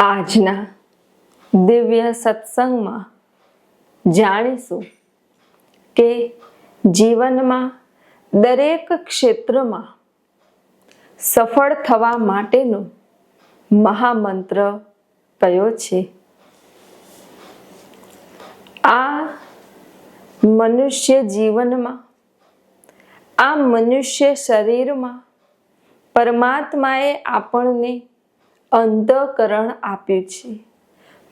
આજના દિવ્ય સત્સંગમાં જાણીશું કે જીવનમાં દરેક ક્ષેત્રમાં સફળ થવા માટેનો મહામંત્ર કયો છે? આ મનુષ્ય જીવનમાં, આ મનુષ્ય શરીરમાં પરમાત્માએ આપણને અંતકરણ આપ્યું છે.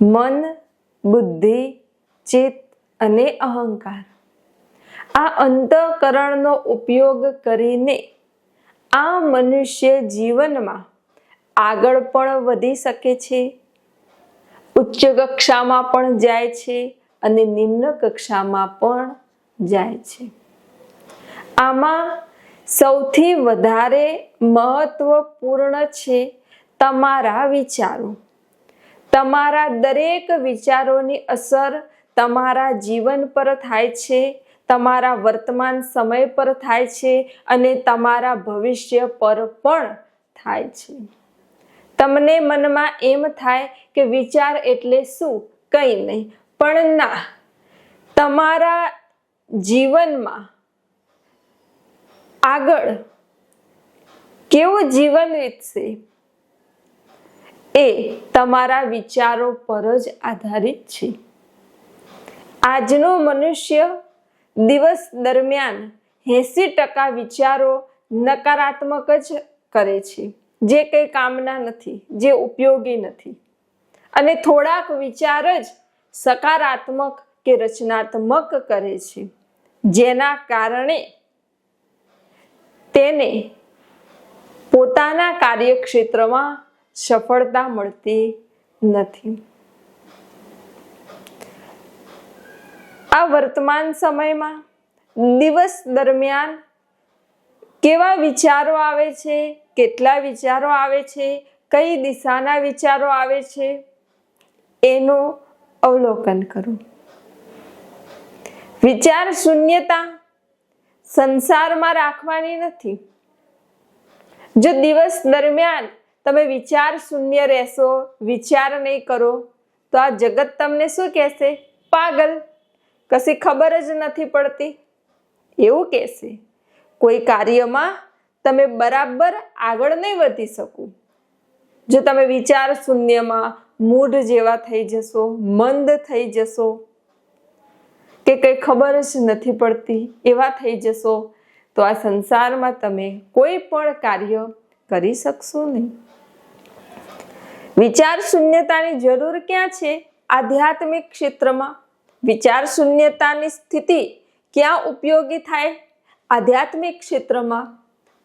મન, બુદ્ધિ, ચિત્ત અને અહંકાર. આ અંતકરણનો ઉપયોગ કરીને આ મનુષ્ય જીવનમાં આગળ પણ વધી શકે છે, ઉચ્ચ કક્ષામાં પણ જાય છે અને નિમ્ન કક્ષામાં પણ જાય છે. આમાં સૌથી વધારે મહત્વપૂર્ણ છે તમારા વિચારો. તમારા દરેક વિચારોની અસર તમારા જીવન પર થાય છે, તમારા વર્તમાન સમય પર થાય છે અને તમારા ભવિષ્ય પર પણ થાય છે. તમને મનમાં એમ થાય કે વિચાર એટલે શું? કંઈ નહીં, પણ ના. તમારા જીવનમાં આગળ કેવું જીવન વીતશે? એ તમારા વિચારો પર જ આધારિત છે. આજનો મનુષ્ય દિવસ દરમિયાન એસી ટકા વિચારો નકારાત્મક જ કરે છે. જે કંઈ કામના નથી, જે ઉપયોગી નથી. અને થોડાક વિચાર જ સકારાત્મક કે રચનાત્મક કરે છે. જેના કારણે તેને પોતાના કાર્યક્ષેત્રમાં સફળતા મળતી નથી. આ વર્તમાન સમયમાં દિવસ દરમિયાન કેવા વિચારો આવે છે, કેટલા વિચારો આવે છે, કઈ દિશાના વિચારો આવે છે, એનું અવલોકન કરો. વિચાર શૂન્યતા સંસારમાં રાખવાની નથી. જો દિવસ દરમિયાન તમે વિચાર શૂન્ય રહેશો, વિચાર નહીં કરો, તો આ જગત તમને શું કહેશે? પાગલ. કશી ખબર જ નથી પડતી. એવું કહેશે. કોઈ કાર્યમાં તમે બરાબર આગળ નહીં વધી શકો. જો તમે વિચાર શૂન્યમાં મૂઢ જેવા થઈ જશો, મંદ થઈ જશો, કે કંઈ ખબર જ નથી પડતી, એવા થઈ જશો, તો આ સંસારમાં તમે કોઈ પણ કાર્ય કરી શકશો નહીં. વિચાર શૂન્યતાની જરૂર ક્યાં છે? આધ્યાત્મિક ક્ષેત્રમાં. વિચાર શૂન્યતાની સ્થિતિ ક્યાં ઉપયોગી થાય? આધ્યાત્મિક ક્ષેત્રમાં.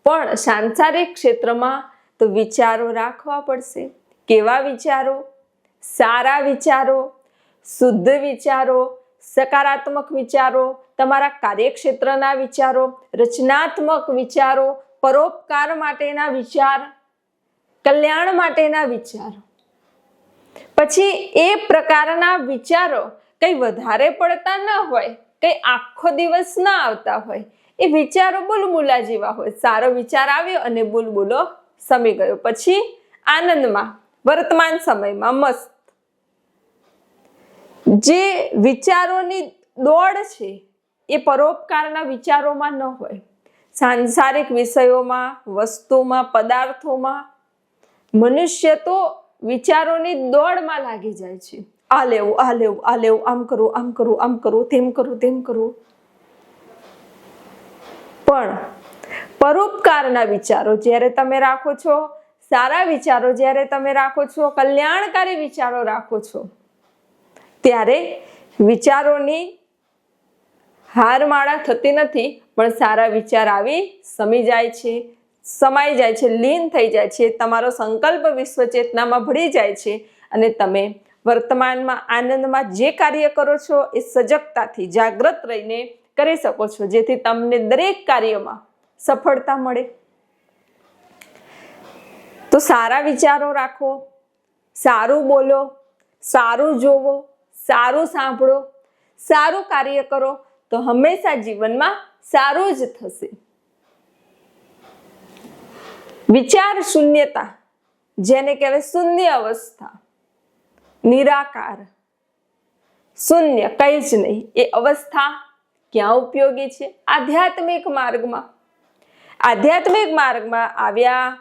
પણ સાંસારિક ક્ષેત્રમાં તો વિચારો રાખવા પડશે. કેવા વિચારો? સારા વિચારો? શુદ્ધ વિચારો? સકારાત્મક વિચારો? તમારા કાર્યક્ષેત્રના વિચારો? રચનાત્મક વિચારો? પરોપકાર માટેના વિચાર? કલ્યાણ માટેના વિચારો. પછી એ પ્રકારના વિચારો કંઈ વધારે પડતા ન હોય, કંઈ આખો દિવસ ના આવતા હોય, એ વિચારો બુલબુલા જેવા હોય. સારો વિચાર આવ્યો અને બુલબુલો સમી ગયો. પછી આનંદમાં, વર્તમાન સમયમાં મસ્ત. જે વિચારોની દોડ છે, એ પરોપકારના વિચારોમાં ન હોય. સાંસારિક વિષયોમાં, વસ્તુમાં, પદાર્થોમાં મનુષ્ય તો વિચારોની દોડમાં લાગી જાય છે. આ લેવું આ લેવું આ લેવું, આમ કરું આમ કરું આમ કરું, તેમ કરું તેમ કરું. પણ પરોપકારના વિચારો જ્યારે તમે રાખો છો, સારા વિચારો જ્યારે તમે રાખો છો, કલ્યાણકારી વિચારો રાખો છો, ત્યારે વિચારોની હારમાળા થતી નથી, પણ સારા વિચાર આવી સમી જાય છે. સમાઈ જાય છે, લીન થઈ જાય છે, તમારો સંકલ્પ વિશ્વ ચેતનામાં ભળી જાય છે અને તમે વર્તમાનમાં આનંદમાં જે કાર્ય કરો છો એ સજગતાથી જાગૃત રહીને કરી શકો છો, જેથી તમને દરેક કાર્યમાં સફળતા મળે. તો સારા વિચારો રાખો, સારું બોલો, સારું જોવો, સારું સાંભળો, સારું કાર્ય કરો, તો હંમેશા જીવનમાં સારું જ થશે. વિચાર શૂન્યતા, જેને કહેવાય શૂન્ય અવસ્થા, નિરાકાર. શૂન્ય કઈ જ નહીં, એ અવસ્થા ક્યાં ઉપયોગી છે? આધ્યાત્મિક માર્ગમાં. આધ્યાત્મિક માર્ગમાં આવ્યા,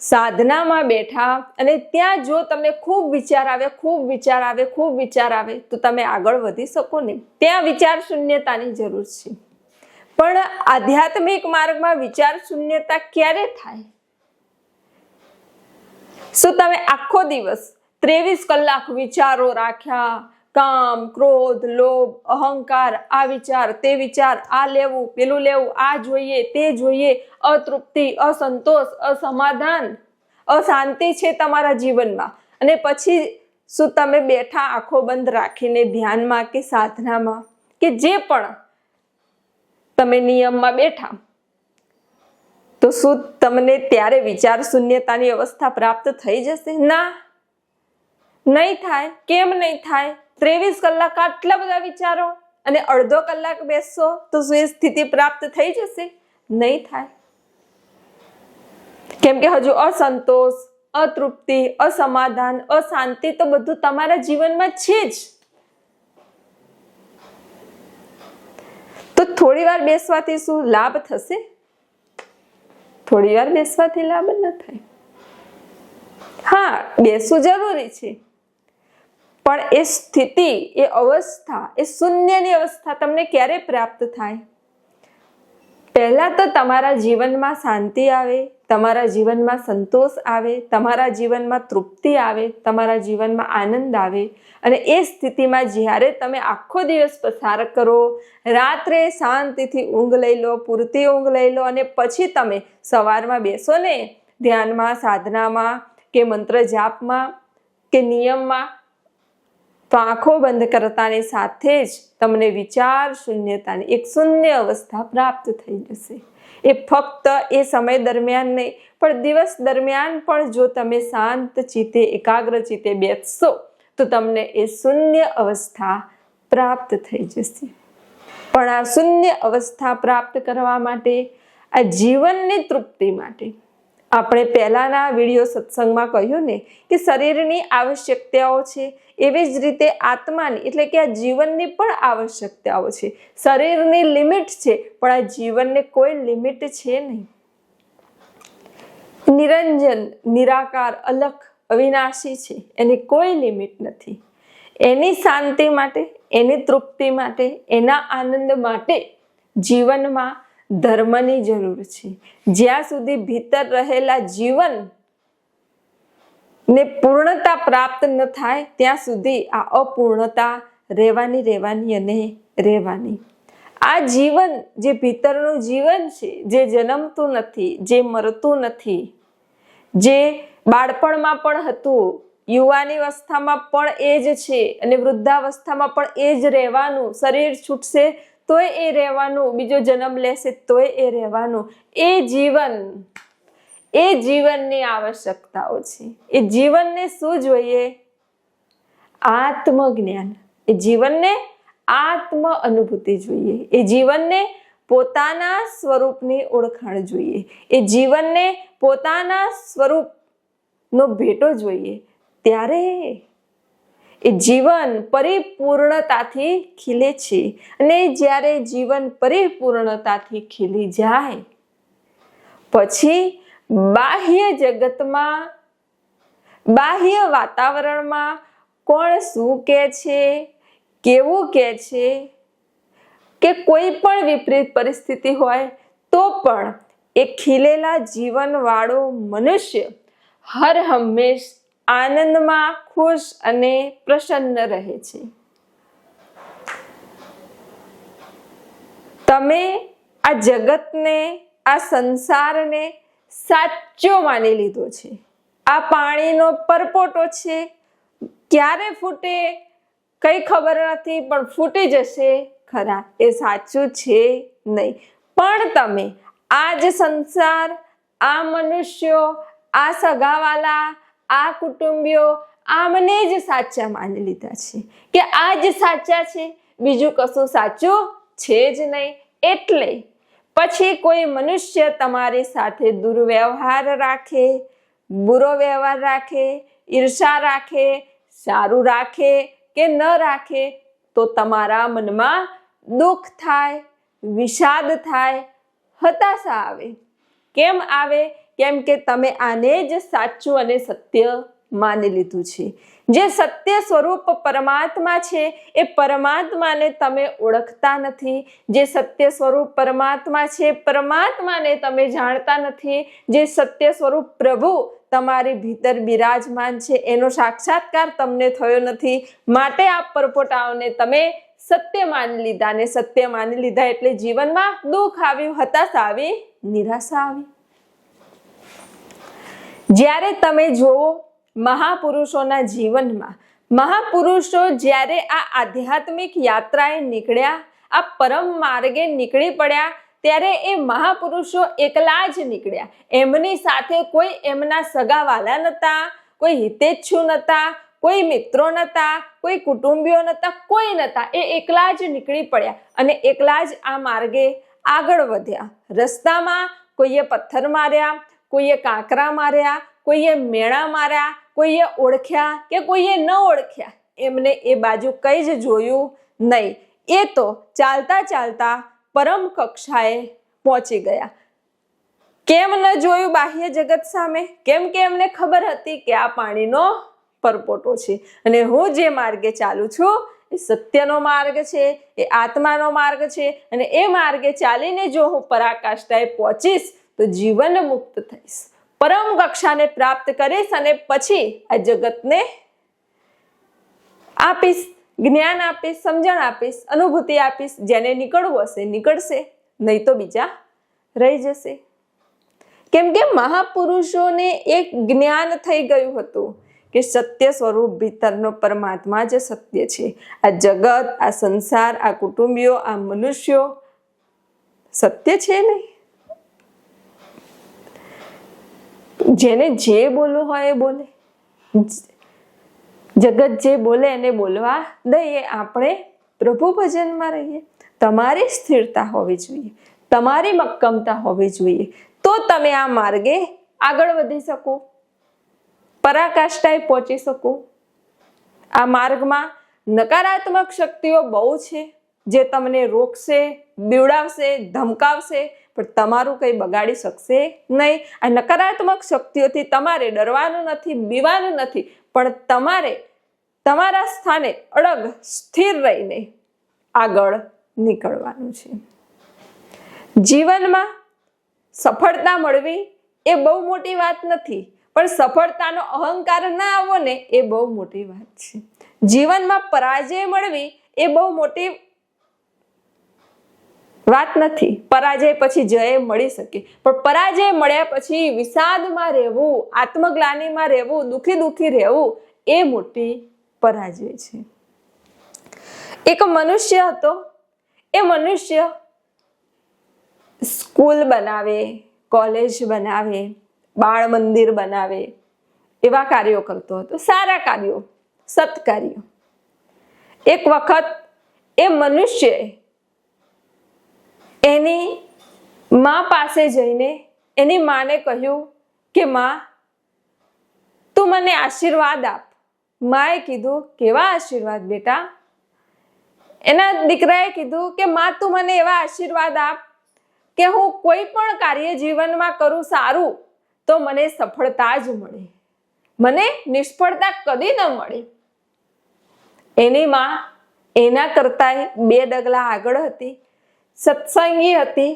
સાધનામાં બેઠા અને ત્યાં જો તમને ખૂબ વિચાર આવે, ખૂબ વિચાર આવે, ખૂબ વિચાર આવે, તો તમે આગળ વધી શકો નહીં. ત્યાં વિચાર શૂન્યતાની જરૂર છે. પણ આધ્યાત્મિક માર્ગમાં વિચાર શૂન્યતા ક્યારે થાય? શું તમે આખો દિવસ ત્રેવીસ કલાક વિચારો રાખ્યા? કામ, ક્રોધ, લોભ, અહંકાર, આ વિચાર, તે વિચાર, આ લેવું, પેલું લેવું, આ જોઈએ, તે જોઈએ, અતૃપ્તિ, અસંતોષ, અસમાધાન, અશાંતિ છે તમારા જીવનમાં. અને પછી શું તમે બેઠા આંખો બંધ રાખીને ધ્યાનમાં કે સાધનામાં? કે જે પણ તમે નિયમમાં બેઠા. તો શું તમને ત્યારે વિચાર શૂન્યતાની અવસ્થા પ્રાપ્ત થઈ જશે? ના. નહીં થાય. કેમ નહીં થાય? ત્રેવીસ કલાક આટલા બધા વિચારો અને અડધો કલાક બેસશો તો શું એ સ્થિતિ પ્રાપ્ત થઈ જશે? નહીં થાય. કેમ કે હજુ અસંતોષ, અતૃપ્તિ, અસમાધાન, અશાંતિ તો બધું તમારા જીવનમાં છે જ. તો થોડી વાર બેસવાથી શું લાભ થશે? થોડી વાર બેસવાથી લાભ ન થાય. હા, બેસવું જરૂરી છે. પણ એ સ્થિતિ, એ અવસ્થા, એ શૂન્યની અવસ્થા તમને ક્યારે પ્રાપ્ત થાય? પહેલા તો તમારા જીવનમાં શાંતિ આવે તમારા જીવનમાં સંતોષ આવે, તમારા જીવનમાં તૃપ્તિ આવે, તમારા જીવનમાં આનંદ આવે અને એ સ્થિતિમાં જ્યારે તમે આખો દિવસ પસાર કરો, રાત્રે શાંતિથી ઊંઘ લઈ લો, પૂરતી ઊંઘ લઈ લો અને પછી તમે સવારમાં બેસો ને ધ્યાનમાં, સાધનામાં કે મંત્ર જાપમાં કે નિયમમાં, તો આંખો બંધ કરતાની સાથે જ તમને વિચાર શૂન્યતાની એક શૂન્ય અવસ્થા પ્રાપ્ત થઈ જશે. એ ફક્ત એ સમય દરમિયાન નહીં, પણ દિવસ દરમિયાન પણ જો તમે શાંત ચિત્તે, એકાગ્ર ચિત્તે બેસશો, તો તમને એ શૂન્ય અવસ્થા પ્રાપ્ત થઈ જશે. પણ આ શૂન્ય અવસ્થા પ્રાપ્ત કરવા માટે, આ જીવનની તૃપ્તિ માટે, આપણે પહેલાના વીડિયો સત્સંગમાં કહ્યું ને કે શરીરની આવશ્યકતાઓ છે એવી જ રીતે આત્માની, એટલે કે આ જીવનની પણ આવશ્યકતાઓ છે. શરીરની લિમિટ છે, પણ આ જીવનને કોઈ લિમિટ છે નહીં. નિરંજન, નિરાકાર, અલખ, અવિનાશી છે, એની કોઈ લિમિટ નથી. એની શાંતિ માટે, એની તૃપ્તિ માટે, એના આનંદ માટે જીવનમાં ધર્મની જરૂર છે. જ્યાં સુધી ભીતર રહેલા જીવન ને પૂર્ણતા પ્રાપ્ત ન થાય, ત્યાં સુધી આ અપૂર્ણતા રહેવાની રહેવાની અને રહેવાની. આ જીવન, જે ભીતરનું જીવન છે, જે જન્મતું નથી, જે મરતું નથી, જે બાળપણમાં પણ હતું, યુવાની અવસ્થામાં પણ એ જ છે અને વૃદ્ધાવસ્થામાં પણ એ જ રહેવાનું. શરીર છૂટશે તોય એ રહેવાનું, બીજો જન્મ લેશે તોય એ રહેવાનું. એ જીવન એ જીવનની આવશ્યકતાઓ છે. એ જીવનને શું જોઈએ? આત્મજ્ઞાન. એ જીવનને આત્મ અનુભૂતિ જોઈએ. એ જીવનને પોતાના સ્વરૂપની ઓળખાણ જોઈએ. એ જીવનને પોતાના સ્વરૂપનો ભેટો જોઈએ. ત્યારે એ જીવન પરિપૂર્ણતાથી ખીલે છે અને જ્યારે જીવન પરિપૂર્ણતાથી ખીલી જાય, પછી બાહ્ય જગતમાં, બાહ્ય વાતાવરણમાં કોણ શું કહે છે, કેવું કહે છે, કે કોઈ પણ વિપરીત પરિસ્થિતિ હોય તો પણ એ ખીલેલા જીવનવાળો મનુષ્ય હર હંમેશ આનંદમાં ખુશ અને પ્રસન્ન રહે છે. તમે આ જગતને, આ સંસારને સાચો માની લીધો છે. આ પાણીનો પરપોટો છે. ક્યારે ફૂટે કઈ ખબર નથી, પણ ફૂટી જશે. ખરા, એ સાચું છે નહીં. પણ તમે આ જ સંસાર, આ મનુષ્યો, આ સગાવાલા, આ કુટુંબીઓ આમને જ સાચા માની લીધા છે. કે આ જ સાચા છે, બીજું કશું સાચું છે જ નહીં. એટલે પછી કોઈ મનુષ્ય તમારી સાથે દુર્વ્યવહાર રાખે, બુરો વ્યવહાર રાખે, ઈર્ષા રાખે, સારું રાખે કે ન રાખે, તો તમારા મનમાં દુઃખ થાય, વિષાદ થાય, હતાશા આવે. કેમ આવે? કેમ કે તમે આને જ સાચું અને સત્ય માની લીધું છે. જે સત્ય સ્વરૂપ પરમાત્મા છે, એ પરમાત્માને તમે ઓળખતા નથી. જે સત્ય સ્વરૂપ પરમાત્મા છે, પરમાત્માને તમે જાણતા નથી. જે સત્ય સ્વરૂપ પ્રભુ તમારી ભીતર બિરાજમાન છે, એનો સાક્ષાત્કાર તમને થયો નથી. માટે આ પરપોટાઓને તમે સત્ય માની લીધા ને સત્ય માની લીધા એટલે જીવનમાં દુઃખ આવ્યું, હતાશ આવી, નિરાશા આવી. જ્યારે તમે જોવો મહાપુરુષોના જીવનમાં. મહાપુરુષો જ્યારે આ આધ્યાત્મિક યાત્રાએ નીકળ્યા, આ પરમ માર્ગે નીકળી પડ્યા, ત્યારે એ મહાપુરુષો એકલા જ નીકળ્યા. એમની સાથે કોઈ એમના સગાવાલા નહોતા કોઈ હિતેચ્છુ નહોતા કોઈ મિત્રો નહોતા કોઈ કુટુંબીઓ નહોતા કોઈ નહોતા એ એકલા જ નીકળી પડ્યા અને એકલા જ આ માર્ગે આગળ વધ્યા. રસ્તામાં કોઈએ પથ્થર માર્યા, કોઈએ કાંકરા માર્યા, કોઈએ મેળા માર્યા કોઈએ ઓળખ્યા કે કોઈએ ન ઓળખ્યા? એમને એ બાજુ કંઈ જ જોયું નહીં. એ તો ચાલતા ચાલતા પરમ કક્ષાએ પહોંચી ગયા. કેમ ન જોયું બાહ્ય જગત સામે? કેમ કે એમને ખબર હતી કે આ પાણીનો પરપોટો છે. અને હું જે માર્ગે ચાલું છું એ સત્યનો માર્ગ છે, એ આત્માનો માર્ગ છે. અને એ માર્ગે ચાલીને જો હું પરાકાષ્ઠાએ પહોંચીશ તો જીવન મુક્ત થઈશ. પરમ કક્ષાને પ્રાપ્ત કરીશ અને પછી આ જગતને આપીશ, જ્ઞાન આપીશ, સમજણ આપીશ, અનુભૂતિ આપીશ, જેને નીકળવું હશે નીકળશે, નહીં તો બીજા રહી જશે. કેમ કે મહાપુરુષોને એક જ્ઞાન થઈ ગયું હતું કે સત્ય સ્વરૂપ ભીતરનો પરમાત્મા જ સત્ય છે. આ જગત, આ સંસાર, આ કુટુંબીઓ, આ મનુષ્યો સત્ય છે નહીં? જેને જે બોલવું હોય એ બોલે. જગત જે બોલે એને બોલવા દઈએ. આપણે પ્રભુ ભજનમાં રહીએ. તમારી સ્થિરતા હોવી જોઈએ. તમારી મક્કમતા હોવી જોઈએ. તો તમે આ માર્ગે આગળ વધી શકો. પરાકાષ્ઠાએ પહોંચી શકો. આ માર્ગમાં નકારાત્મક શક્તિઓ બહુ છે. જે તમને રોકશે, બીવડાવશે, ધમકાવશે પણ તમારું કંઈ બગાડી શકશે નહીં. આ નકારાત્મક શક્તિઓથી તમારે ડરવાનું નથી, બીવાનું નથી, પણ તમારે તમારા સ્થાને અડગ, સ્થિર રહીને આગળ નીકળવાનું છે. જીવનમાં સફળતા મળવી એ બહુ મોટી વાત નથી, પણ સફળતાનો અહંકાર ના આવવો ને એ બહુ મોટી વાત છે. જીવનમાં પરાજય મળવી એ બહુ મોટી વાત નથી. પરાજય પછી જય મળી શકે. પણ પરાજય મળ્યા પછી વિષાદમાં રહેવું, આત્મગ્લાનીમાં રહેવું, દુઃખી દુઃખી રહેવું, એ મોટી પરાજય છે. એક મનુષ્ય હતો. એ મનુષ્ય સ્કૂલ બનાવે, કોલેજ બનાવે બાળ મંદિર બનાવે, એવા કાર્યો કરતો હતો. સારા કાર્યો, સત્કાર્યો. એક વખત એ મનુષ્યએ એની મા પાસે જઈને એની માને કહ્યું કે, માં, તું મને આશીર્વાદ આપ. માએ કીધું, કેવા આશીર્વાદ બેટા? એના દીકરાએ કીધું કે, માં, તું મને એવા આશીર્વાદ આપ કે હું કોઈ પણ કાર્ય જીવનમાં કરું સારું તો મને સફળતા જ મળે. મને નિષ્ફળતા કદી ન મળે. એની માં એના કરતાંય બે ડગલા આગળ હતી. સત્સંગી હતી,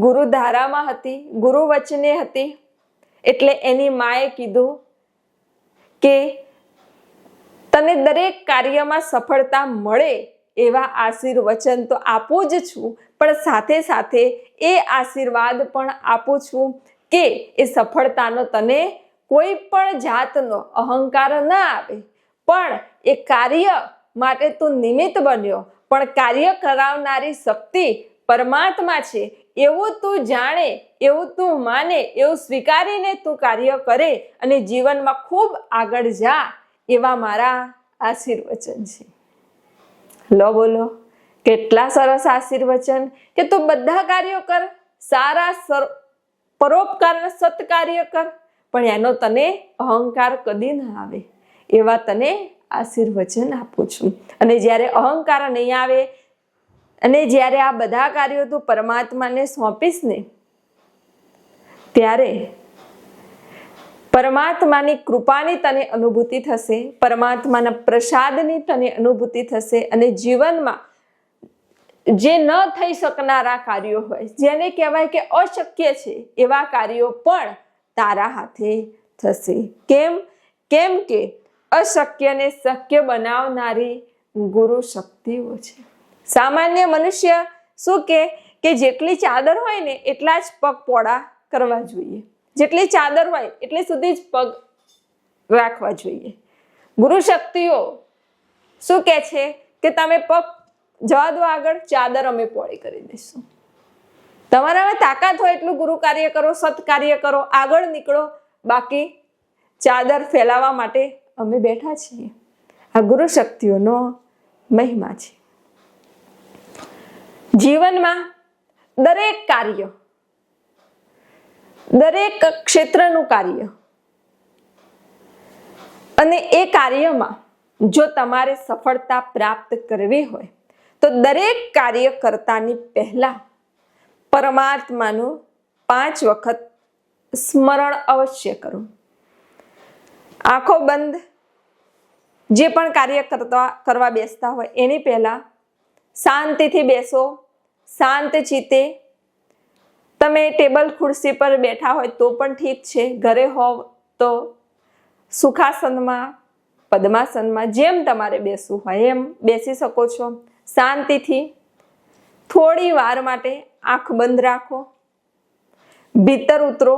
ગુરુધારામાં હતી ગુરુ વચને હતી. એટલે એની માએ કીધું કે તને દરેક કાર્યમાં સફળતા મળે એવા આશીર્વચન તો આપું જ છું, પણ સાથે સાથે એ આશીર્વાદ પણ આપું છું કે એ સફળતાનો તને કોઈ પણ જાતનો અહંકાર ન આવે. પણ એ કાર્ય માટે તું નિમિત્ત બન્યો. પણ કાર્ય કરાવનારી શક્તિ પરમાત્મા છે, એવું તું જાણે, એવું તું માને, એવું સ્વીકારીને તું કાર્ય કરે અને જીવનમાં ખૂબ આગળ જા, એવા મારા આશીર્વચન છે. લો બોલો, કેટલા સરસ આશીર્વચન કે તું બધા કાર્યો કર, સારા સર પરોપકાર સત્કાર્ય કર, પણ એનો તને અહંકાર કદી ના આવે, એવા તને આશીર્વચન આપું છું. અને જ્યારે અહંકાર નહીં આવે અને જ્યારે આ બધા કાર્યો તું પરમાત્માને સોંપીશ ને, ત્યારે પરમાત્માની કૃપાની તને અનુભૂતિ થશે, પરમાત્માના પ્રસાદની તને અનુભૂતિ થશે અને જીવનમાં જે ન થઈ શકનારા કાર્યો હોય, જેને કહેવાય કે અશક્ય છે, એવા કાર્યો પણ તારા હાથે થશે. કેમ? કેમ કે અશક્યને શક્ય બનાવનારી ગુરુ શક્તિઓ છે. સામાન્ય મનુષ્ય શું કે કે જેટલી ચાદર હોય ને એટલા જ પગ પોળા કરવા જોઈએ. જેટલી ચાદર હોય એટલી સુધી જ પગ રાખવા જોઈએ. ગુરુ શક્તિઓ શું કે છે, કે તમે પગ જવા દો આગળ, ચાદર અમે પોળી કરી દઈશું. તમારામાં તાકાત હોય એટલું ગુરુ કાર્ય કરો, સત કાર્ય કરો, આગળ નીકળો. બાકી ચાદર ફેલાવા માટે અમે બેઠા છીએ. આ ગુરુ શક્તિઓનો મહિમા છે. જીવનમાં દરેક કાર્ય, દરેક ક્ષેત્રનું કાર્ય અને એ કાર્યમાં જો તમારે સફળતા પ્રાપ્ત કરવી હોય, તો દરેક કાર્ય કરતાની પહેલા પરમાત્માનું પાંચ વખત સ્મરણ અવશ્ય કરો. આંખો બંધ, જે પણ કાર્ય કરતા, કરવા બેસતા હોય, એની પહેલા શાંતિથી બેસો શાંત ચિત્તે. તમે ટેબલ ખુરશી પર બેઠા હોય તો પણ ઠીક છે. ઘરે હોવ તો સુખાસનમાં, પદ્માસનમાં જેમ તમારે બેસવું હોય એમ બેસી શકો છો. શાંતિથી થોડી વાર માટે આંખ બંધ રાખો. ભીતર ઉતરો.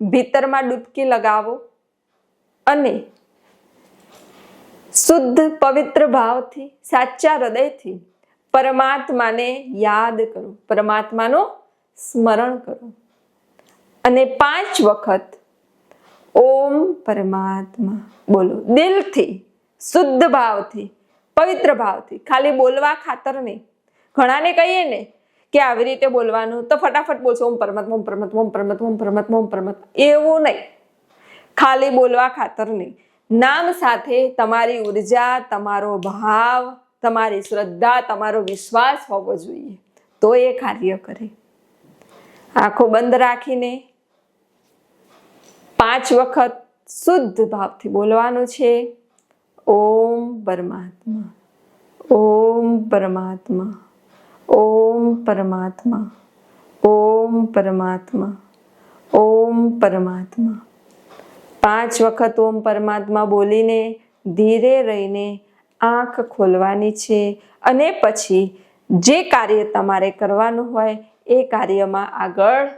ભીતરમાં ડૂબકી લગાવો અને શુદ્ધ પવિત્ર ભાવથી, સાચા હૃદયથી પરમાત્માને યાદ કરો. પરમાત્માનું સ્મરણ કરો. અને પાંચ વખત ઓમ પરમાત્મા બોલો. દિલથી, શુદ્ધ ભાવથી, પવિત્ર ભાવથી. ખાલી બોલવા ખાતર નહીં. ઘણાને કહીએ ને કે આવી રીતે બોલવાનું, તો ફટાફટ બોલશો, ઓમ પરમાત્મા ઓમ પરમાત્મા ઓમ પરમાત્મા ઓમ પરમાત્મા ઓમ પરમાત્મા. એવું નહીં. ખાલી બોલવા ખાતર નહીં. નામ સાથે તમારી ઊર્જા, તમારો ભાવ તમારી શ્રદ્ધા, તમારો વિશ્વાસ હોવો જોઈએ. તો એ કાર્ય કરે. આંખો બંધ રાખીને પાંચ વખત શુદ્ધ ભાવથી બોલવાનું છે. ઓમ પરમાત્મા. ઓમ પરમાત્મા. ઓમ પરમાત્મા. ઓમ પરમાત્મા. ઓમ પરમાત્મા. પાંચ વખત ઓમ પરમાત્મા બોલીને ધીરે રહીને આંખ ખોલવાની છે અને પછી જે કાર્ય તમારે કરવાનું હોય એ કાર્યમાં આગળ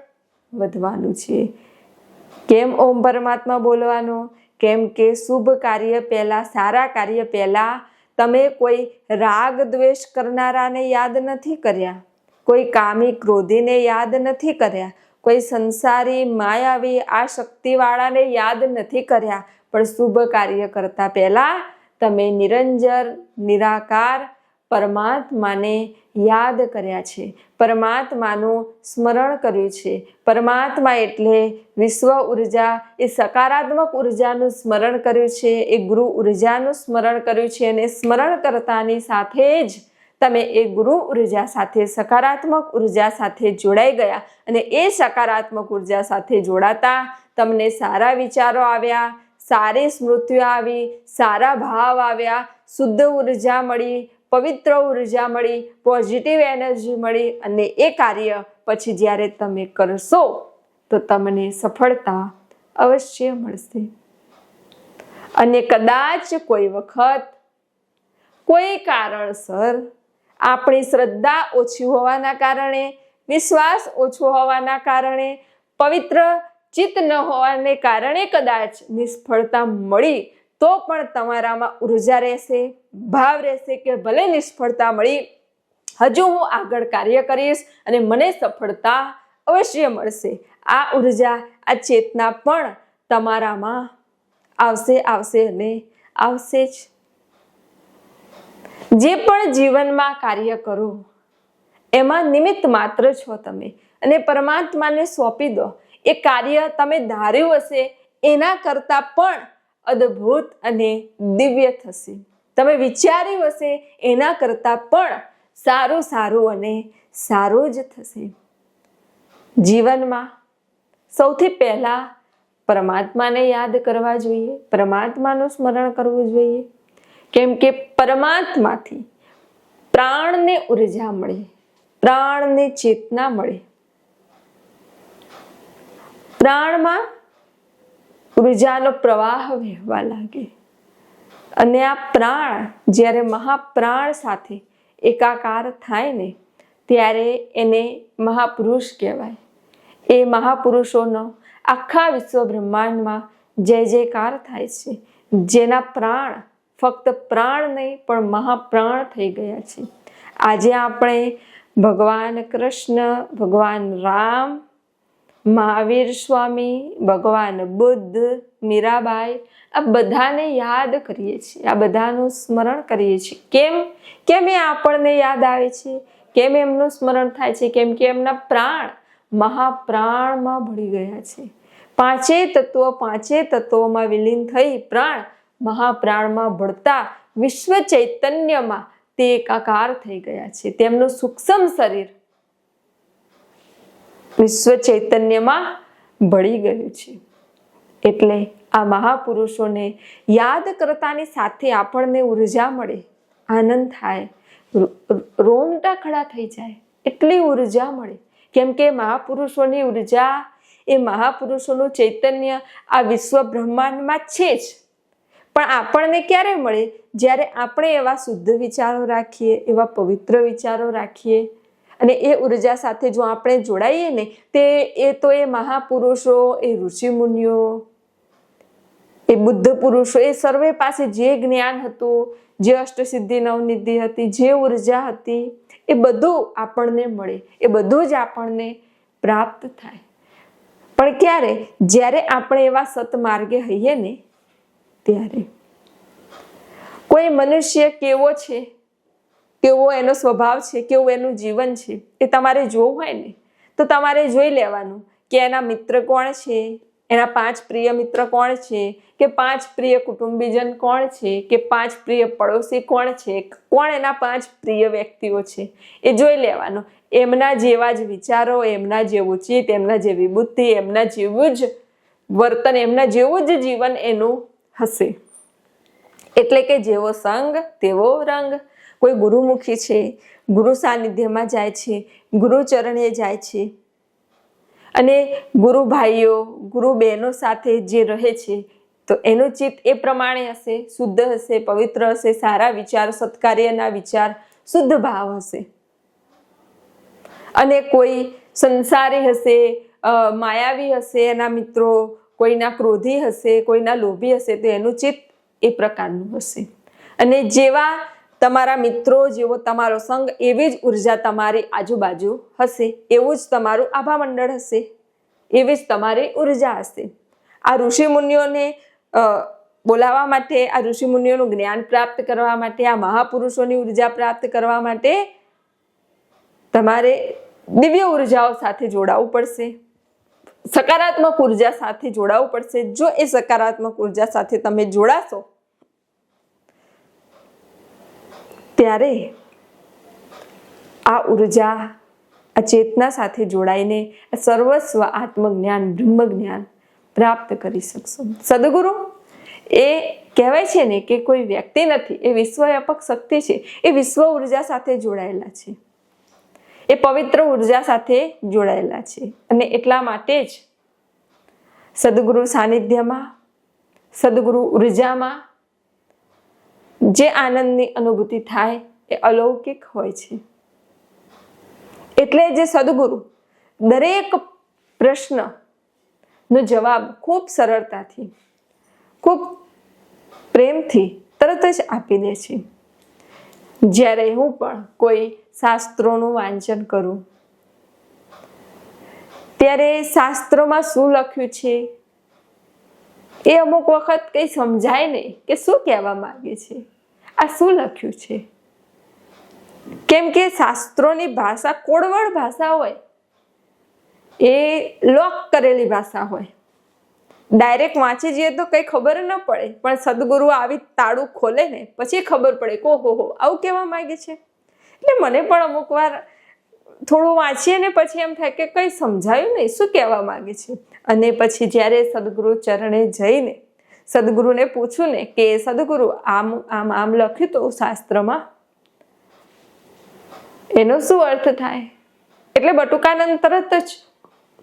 વધવાનું છે. કેમ ઓમ પરમાત્મા બોલવાનું? કેમ કે શુભ કાર્ય પહેલાં, સારા કાર્ય પહેલાં તમે કોઈ રાગ દ્વેષ કરનારાને યાદ નથી કર્યા? કોઈ કામી ક્રોધીને યાદ નથી કર્યા? કોઈ સંસારી માયાવી આ શક્તિવાળાને યાદ નથી કર્યા? પણ શુભ કાર્ય કરતા પહેલા તમે નિરંજર, નિરાકાર પરમાત્માને યાદ કર્યા છે. પરમાત્માનું સ્મરણ કર્યું છે. પરમાત્મા એટલે વિશ્વ ઊર્જા. એ સકારાત્મક ઉર્જાનું સ્મરણ કર્યું છે. એ ગુરુ ઉર્જાનું સ્મરણ કર્યું છે અને સ્મરણ કરતાની સાથે જ તમે એ ગુરુ ઊર્જા સાથે, સકારાત્મક ઊર્જા સાથે જોડાઈ ગયા અને એ સકારાત્મક ઊર્જા સાથે જોડાતા તમને સારા વિચારો આવ્યા. સારી સ્મૃતિઓ આવી, સારા ભાવ આવ્યા, શુદ્ધ ઊર્જા મળી, પવિત્ર ઊર્જા મળી પોઝિટિવ એનર્જી મળી અને એ કાર્ય પછી જ્યારે તમે કરશો, તો તમને સફળતા અવશ્ય મળશે. અને કદાચ કોઈ વખત, કોઈ કારણસર આપણી શ્રદ્ધા ઓછી હોવાના કારણે, વિશ્વાસ ઓછો હોવાના કારણે, પવિત્ર ચિત્ત ન હોવાને કારણે કદાચ નિષ્ફળતા મળી, તો પણ તમારામાં ઊર્જા રહેશે, ભાવ રહેશે કે ભલે નિષ્ફળતા મળી, હજુ હું આગળ કાર્ય કરીશ અને મને સફળતા અવશ્ય મળશે. આ ઊર્જા, આ ચેતના પણ તમારામાં આવશે આવશે અને આવશે જ. જે પણ જીવનમાં કાર્ય કરો, એમાં નિમિત્ત માત્ર છો તમે અને પરમાત્માને સોંપી દો. એ કાર્ય તમે ધાર્યું હશે, એના કરતાં પણ અદ્ભુત અને દિવ્ય થશે. તમે વિચાર્યું હશે, એના કરતાં પણ સારું સારું અને સારું જ થશે. જીવનમાં સૌથી પહેલાં પરમાત્માને યાદ કરવા જોઈએ, પરમાત્માનું સ્મરણ કરવું જોઈએ. કેમ કે પરમાત્માથી પ્રાણને ઊર્જા મળે, પ્રાણને ચેતના મળે. પ્રાણમાં ઉર્જાનો પ્રવાહ વહેવા લાગે. અને આ પ્રાણ જ્યારે મહાપ્રાણ સાથે એકાકાર થાય ને, ત્યારે એને મહાપુરુષ કહેવાય. એ મહાપુરુષોનો આખા વિશ્વ બ્રહ્માંડમાં જય જયકાર થાય છે. જેના પ્રાણ ફક્ત પ્રાણ નહીં, પણ મહાપ્રાણ થઈ ગયા છે. આજે આપણે ભગવાન કૃષ્ણ, ભગવાન રામ મહાવીર સ્વામી, ભગવાન બુદ્ધ, મીરાબાઈ, આ બધાને યાદ કરીએ છીએ. આ બધાનું સ્મરણ કરીએ છીએ. કેમ? કેમ એ આપણને યાદ આવે છે? કેમ એમનું સ્મરણ થાય છે? કેમ કે એમના પ્રાણ મહાપ્રાણમાં ભળી ગયા છે. પાંચે તત્વો, પાંચે તત્વોમાં વિલીન થઈ પ્રાણ મહાપ્રાણમાં ભળતા વિશ્વ ચૈતન્યમાં તે એકાકાર થઈ ગયા છે. તેમનું સૂક્ષ્મ શરીર વિશ્વ ચૈતન્યમાં ભળી ગયું છે. એટલે આ મહાપુરુષોને યાદ કરતાની સાથે આપણને ઊર્જા મળે, આનંદ થાય રોમટા ખડા થઈ જાય, એટલી ઊર્જા મળે. કેમ કે મહાપુરુષોની ઊર્જા એ મહાપુરુષોનું ચૈતન્ય આ વિશ્વ બ્રહ્માંડમાં છે જ. પણ આપણને ક્યારે મળે? જ્યારે આપણે એવા શુદ્ધ વિચારો રાખીએ, એવા પવિત્ર વિચારો રાખીએ અને એ ઊર્જા સાથે જો આપણે જોડાઈએ ને, તે એ તો એ મહાપુરુષો, એ ઋષિમુનિઓ, એ બુદ્ધ પુરુષો, એ સર્વે પાસે જે જ્ઞાન હતું, જે અષ્ટસિદ્ધિ નવનિધિ હતી, જે ઊર્જા હતી, એ બધું આપણને મળે, એ બધું જ આપણને પ્રાપ્ત થાય. પણ ક્યારે? જ્યારે આપણે એવા સતમાર્ગે હઈએ ને, ત્યારે. કોઈ મનુષ્ય કેવો છે? કેવો એનો સ્વભાવ છે, કેવું એનું જીવન છે, એ તમારે જોવું હોય ને, તો તમારે જોઈ લેવાનું કે એના મિત્ર કોણ છે, એના પાંચ પ્રિય મિત્ર કોણ છે, કે પાંચ પ્રિય કુટુંબીજન કોણ છે, કે પાંચ પ્રિય પડોશી કોણ છે, કોણ એના પાંચ પ્રિય વ્યક્તિઓ છે, એ જોઈ લેવાનું. એમના જેવા જ વિચારો, એમના જેવું ચિત્ત, એમના જેવી બુદ્ધિ, એમના જેવું જ વર્તન, એમના જેવું જ જીવન એનું હશે. એટલે કે જેવો સંગ, તેવો રંગ કોઈ ગુરુમુખી છે, ગુરુ સાનિધ્યમાં જાય છે, ગુરુ ચરણે જાય છે. અને ગુરુ ભાઈઓ, ગુરુ બહેનો સાથે જે રહે છે, તો એનું ચિત્ત એ પ્રમાણે હશે, શુદ્ધ હશે, પવિત્ર હશે, સારા વિચાર, સત્કાર્યના વિચાર, શુદ્ધ ભાવ હશે. અને કોઈ સંસારી હશે માયાવી હશે, એના મિત્રો, કોઈના ક્રોધી હશે, કોઈના લોભી હશે, તો એનું ચિત્ત એ પ્રકારનું હશે. અને જેવા તમારા મિત્રો જેવો તમારો સંગ એવી જ ઊર્જા તમારી આજુબાજુ હશે, એવું જ તમારું આભા મંડળ હશે, એવી જ તમારી ઊર્જા હશે. આ ઋષિ મુનિઓને બોલાવવા માટે, આ ઋષિ મુનિઓનું જ્ઞાન પ્રાપ્ત કરવા માટે, આ મહાપુરુષોની ઊર્જા પ્રાપ્ત કરવા માટે તમારે દિવ્ય ઉર્જાઓ સાથે જોડાવવું પડશે. સકારાત્મક ઊર્જા સાથે જોડાવવું પડશે. જો એ સકારાત્મક ઊર્જા સાથે તમે જોડાશો ત્યારે આ ઊર્જા, આ ચેતના સાથે જોડાઈને સર્વસ્વ આત્મજ્ઞાન બ્રહ્મ જ્ઞાન પ્રાપ્ત કરી શકશો. સદગુરુ, એ કહેવાય છે ને કે કોઈ વ્યક્તિ નથી, એ વિશ્વવ્યાપક શક્તિ છે, એ વિશ્વ ઊર્જા સાથે જોડાયેલા છે. એ પવિત્ર ઊર્જા સાથે જોડાયેલા છે. અને એટલા માટે જ સદગુરુ સાનિધ્યમાં, સદગુરુ ઉર્જામાં જે આનંદની અનુભૂતિ થાય એ અલૌકિક હોય છે. એટલે જે સદગુરુ દરેક પ્રશ્નનો જવાબ ખૂબ સરળતાથી, ખૂબ પ્રેમથી તરત જ આપી દે છે. જ્યારે હું પણ કોઈ શાસ્ત્રોનું વાંચન કરું, ત્યારે શાસ્ત્રોમાં શું લખ્યું છે? એ અમુક વખત કંઈ સમજાય નહીં કે શું કહેવા માગે છે. આ શું લખ્યું છે? કેમ કે શાસ્ત્રોની ભાષા કોળવળ ભાષા હોય. એ લોક કરેલી ભાષા હોય. ડાયરેક્ટ વાંચી જઈએ તો કંઈ ખબર ન પડે, પણ સદગુરુ આવી તાળું ખોલે ને, પછી ખબર પડે કે ઓહો હો આવું કહેવા માગે છે. એટલે મને પણ અમુક વાર થોડું વાંચીએ ને પછી એમ થાય કે કંઈ સમજાયું નહીં. શું કહેવા માંગે છે? અને પછી જ્યારે સદગુરુ ચરણે જઈને સદગુરુને પૂછું ને કે, સદગુરુ, આમ આમ આમ લખ્યું તો શાસ્ત્રમાં? એનો શું અર્થ થાય? એટલે બટુકાનંદ તરત જ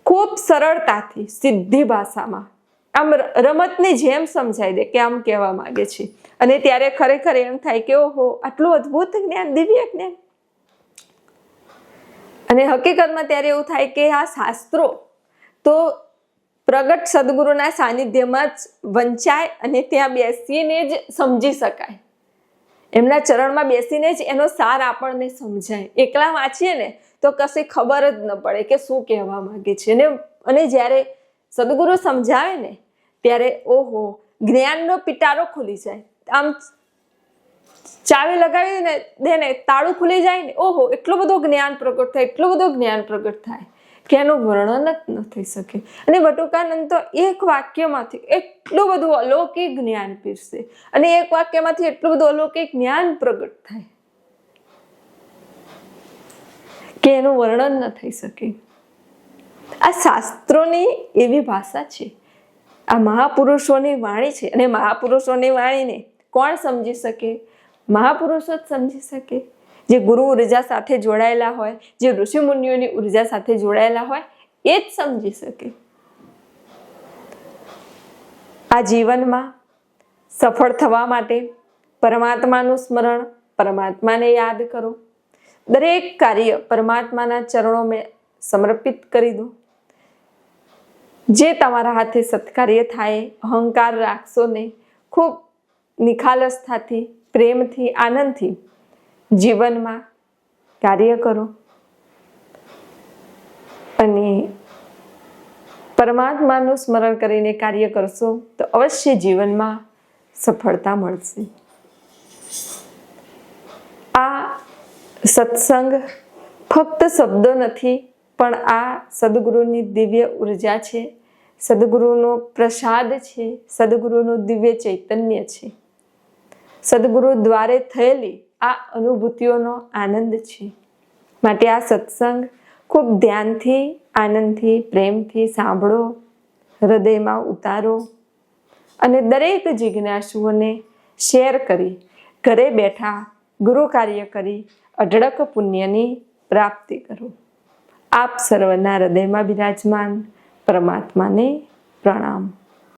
ખૂબ સરળતાથી સીધી ભાષામાં આમ રમતની જેમ સમજાઈ દે કે આમ કહેવા માંગે છે. અને ત્યારે ખરેખર એમ થાય કે, ઓહો, આટલું અદ્ભુત જ્ઞાન, દિવ્ય જ્ઞાન. અને હકીકતમાં ત્યારે એવું થાય કે આ શાસ્ત્રો તો પ્રગટ સદગુરુના સાનિધ્યમાં જ વંચાય અને ત્યાં બેસીને જ સમજી શકાય. એમના ચરણમાં બેસીને જ એનો સાર આપણને સમજાય. એકલા વાંચીએ ને તો કશી ખબર જ ન પડે કે શું કહેવા માંગે છે. ને અને જ્યારે સદગુરુ સમજાવે ને, ત્યારે ઓહો, જ્ઞાનનો પિટારો ખુલી જાય. આમ ચાવી લગાવી ને દે ને તાળું ખુલી જાય ને, ઓહો, એટલું બધું જ્ઞાન પ્રગટ થાય, એટલું બધું જ્ઞાન પ્રગટ થાય કે એનું વર્ણન જ ન થઈ શકે. અને વટુકાનંદ તો એક વાક્યમાંથી એટલું બધું અલૌકિક જ્ઞાન પીરશે અને એક વાક્યમાંથી એટલું બધું અલૌકિક જ્ઞાન પ્રગટ થાય કે એનું વર્ણન ન થઈ શકે. આ શાસ્ત્રોની એવી ભાષા છે. આ મહાપુરુષોની વાણી છે અને મહાપુરુષોની વાણીને કોણ સમજી શકે? મહાપુરુષો જ સમજી શકે. જે ગુરુ ઊર્જા સાથે જોડાયેલા હોય, જે ઋષિ મુનિઓની ઊર્જા સાથે જોડાયેલા હોય, એ જ સમજી શકે. આ જીવનમાં સફળ થવા માટે પરમાત્માનું સ્મરણ પરમાત્માને યાદ કરો. દરેક કાર્ય પરમાત્માના ચરણો મેં સમર્પિત કરી દો જે તમારા હાથે સત્કાર્ય થાય, અહંકાર રાખશો નહીં, ખૂબ નિખાલસતાથી પ્રેમથી, આનંદથી જીવનમાં કાર્ય કરો. અને પરમાત્માનું સ્મરણ કરીને કાર્ય કરશો, તો અવશ્ય જીવનમાં સફળતા મળશે. આ સત્સંગ ફક્ત શબ્દો નથી, પણ આ સદગુરુની દિવ્ય ઊર્જા છે. સદગુરુનો પ્રસાદ છે. સદગુરુનું દિવ્ય ચૈતન્ય છે. સદગુરુ દ્વારે થયેલી આ અનુભૂતિઓનો આનંદ છે. માટે આ સત્સંગ ખૂબ ધ્યાનથી, આનંદથી, પ્રેમથી સાંભળો, હૃદયમાં ઉતારો અને દરેક જિજ્ઞાસુઓને શેર કરી, ઘરે બેઠા ગુરુ કાર્ય કરી, અઢળક પુણ્યની પ્રાપ્તિ કરો. આપ સર્વના હૃદયમાં બિરાજમાન પરમાત્માને પ્રણામ.